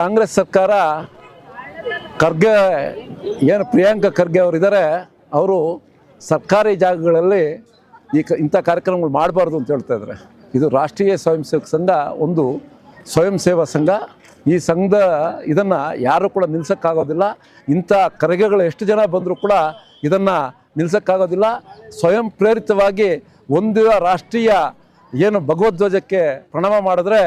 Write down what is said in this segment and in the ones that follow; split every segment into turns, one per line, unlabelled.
ಕಾಂಗ್ರೆಸ್ ಸರ್ಕಾರ ಖರ್ಗೆ, ಏನು ಪ್ರಿಯಾಂಕ ಖರ್ಗೆ ಅವರಿದ್ದಾರೆ ಅವರು ಸರ್ಕಾರಿ ಜಾಗಗಳಲ್ಲಿ ಈ ಕ, ಇಂಥ ಕಾರ್ಯಕ್ರಮಗಳು ಮಾಡಬಾರ್ದು ಅಂತ ಹೇಳ್ತಾ ಇದ್ದಾರೆ ಇದು ರಾಷ್ಟ್ರೀಯ ಸ್ವಯಂ ಸೇವಕ ಸಂಘ, ಒಂದು ಸ್ವಯಂ ಸೇವಾ ಸಂಘ. ಈ ಸಂಘದ ಇದನ್ನು ಯಾರು ಕೂಡ ನಿಲ್ಸೋಕ್ಕಾಗೋದಿಲ್ಲ. ಇಂಥ ಕರೆಗೆಗಳು ಎಷ್ಟು ಜನ ಬಂದರೂ ಕೂಡ ಇದನ್ನು ನಿಲ್ಸೋಕ್ಕಾಗೋದಿಲ್ಲ. ಸ್ವಯಂ ಪ್ರೇರಿತವಾಗಿ ಒಂದು ರಾಷ್ಟ್ರೀಯ ಏನು ಭಗವದ್ಧ್ವಜಕ್ಕೆ ಪ್ರಣಾಮ ಮಾಡಿದ್ರೆ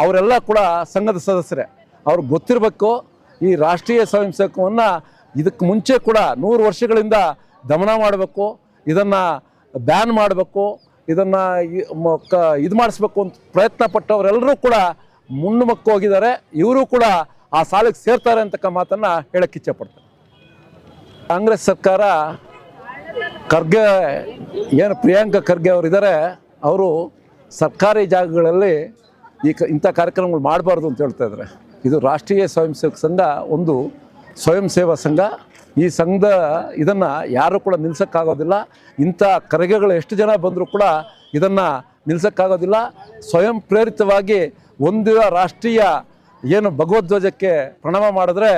ಅವರೆಲ್ಲ ಕೂಡ ಸಂಘದ ಸದಸ್ಯರೇ. ಅವ್ರಿಗೆ ಗೊತ್ತಿರಬೇಕು ಈ ರಾಷ್ಟ್ರೀಯ ಸ್ವಯಂ ಸೇವಕವನ್ನು ಇದಕ್ಕೆ ಮುಂಚೆ ಕೂಡ ನೂರು ವರ್ಷಗಳಿಂದ ದಮನ ಮಾಡಬೇಕು, ಇದನ್ನು ಬ್ಯಾನ್ ಮಾಡಬೇಕು, ಇದನ್ನು ಇದು ಮಾಡಿಸ್ಬೇಕು ಅಂತ ಪ್ರಯತ್ನ ಪಟ್ಟವರೆಲ್ಲರೂ ಕೂಡ ಮುನ್ನುಮಕ್ಕು ಹೋಗಿದ್ದಾರೆ. ಇವರು ಕೂಡ ಆ ಸಾಲಿಗೆ ಸೇರ್ತಾರೆ ಅಂತಕ್ಕ ಮಾತನ್ನು ಹೇಳಕ್ಕೆ ಇಚ್ಛೆಪಡ್ತಾರೆ ಕಾಂಗ್ರೆಸ್ ಸರ್ಕಾರ ಖರ್ಗೆ, ಏನು ಪ್ರಿಯಾಂಕಾ ಖರ್ಗೆ ಅವರಿದ್ದಾರೆ, ಅವರು ಸರ್ಕಾರಿ ಜಾಗಗಳಲ್ಲಿ ಈ ಕ, ಇಂಥ ಕಾರ್ಯಕ್ರಮಗಳು ಮಾಡಬಾರ್ದು ಅಂತ ಹೇಳ್ತಾ ಇದ್ದಾರೆ. ಇದು ರಾಷ್ಟ್ರೀಯ ಸ್ವಯಂ ಸೇವಕ ಸಂಘ ಒಂದು ಸ್ವಯಂ ಸೇವಾ ಸಂಘ. ಈ ಸಂಘದ ಇದನ್ನು ಯಾರು ಕೂಡ ನಿಲ್ಸೋಕ್ಕಾಗೋದಿಲ್ಲ. ಇಂಥ ಕರೆಗೆಗಳು ಎಷ್ಟು ಜನ ಬಂದರೂ ಕೂಡ ಇದನ್ನು ನಿಲ್ಸೋಕ್ಕಾಗೋದಿಲ್ಲ. ಸ್ವಯಂ ಪ್ರೇರಿತವಾಗಿ ಒಂದು ರಾಷ್ಟ್ರೀಯ ಏನು ಭಗವದ್ವಜಕ್ಕೆ ಪ್ರಣಾಮ ಮಾಡಿದ್ರೆ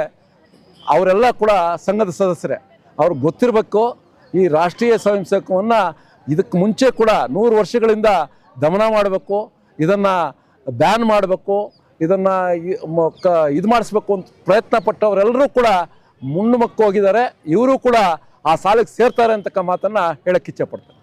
ಅವರೆಲ್ಲ ಕೂಡ ಸಂಘದ ಸದಸ್ಯರೇ. ಅವ್ರಿಗೆ ಗೊತ್ತಿರಬೇಕು ಈ ರಾಷ್ಟ್ರೀಯ ಸ್ವಯಂ ಸೇವಕವನ್ನು ಇದಕ್ಕೆ ಮುಂಚೆ ಕೂಡ ನೂರು ವರ್ಷಗಳಿಂದ ದಮನ ಮಾಡಬೇಕು. ಇದನ್ನು ಬ್ಯಾನ್ ಮಾಡಬೇಕು, ಇದನ್ನು ಇದು ಮಾಡಿಸ್ಬೇಕು ಅಂತ ಪ್ರಯತ್ನ ಪಟ್ಟವರೆಲ್ಲರೂ ಕೂಡ ಮುನ್ನುಮಕ್ಕು ಹೋಗಿದ್ದಾರೆ ಇವರು ಕೂಡ ಆ ಸಾಲಿಗೆ ಸೇರ್ತಾರೆ ಅಂತಕ್ಕ ಮಾತನ್ನು ಹೇಳಕ್ಕೆ ಇಚ್ಛೆಪಡ್ತಾರೆ